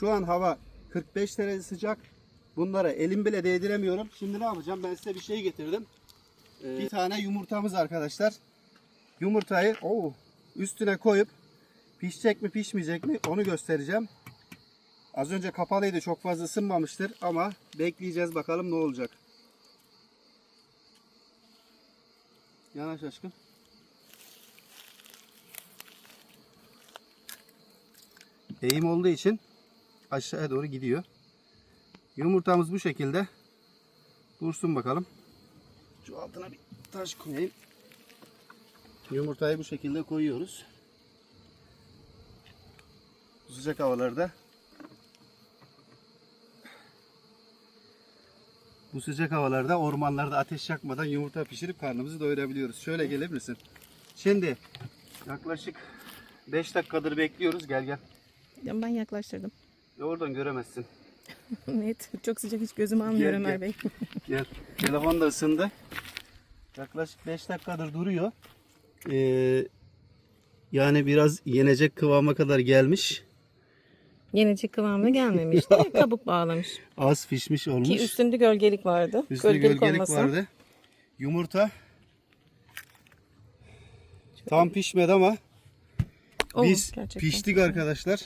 Şu an hava 45 derece sıcak. Bunlara elim bile değdiremiyorum. Şimdi ne yapacağım? Ben size bir şey getirdim. Ee, bir tane yumurtamız arkadaşlar. Yumurtayı oo, üstüne koyup pişecek mi pişmeyecek mi onu göstereceğim. Az önce kapalıydı çok fazla ısınmamıştır ama bekleyeceğiz bakalım ne olacak. Yanaş aşkım. Eğim olduğu için aşağıya doğru gidiyor. Yumurtamız bu şekilde. Dursun bakalım. Şu altına bir taş koyayım. Yumurtayı bu şekilde koyuyoruz. Sıcak havalarda bu sıcak havalarda ormanlarda ateş yakmadan yumurta pişirip karnımızı doyurabiliyoruz. Şöyle gelir misin? Şimdi yaklaşık 5 dakikadır bekliyoruz. Gel gel. Ben yaklaştırdım. Oradan göremezsin. Net. Çok sıcak hiç gözüm almıyor Gel, Ömer gel. Bey. Gel. Telefon da ısındı. Yaklaşık 5 dakikadır duruyor. Ee, yani biraz yenecek kıvama kadar gelmiş. Yenecek kıvamına gelmemişti. Kabuk bağlamış. Az pişmiş olmuş. Ki üstünde gölgelik vardı. Üstünde gölgelik, vardı. Yumurta tam pişmedi ama Oh, biz gerçekten. piştik arkadaşlar.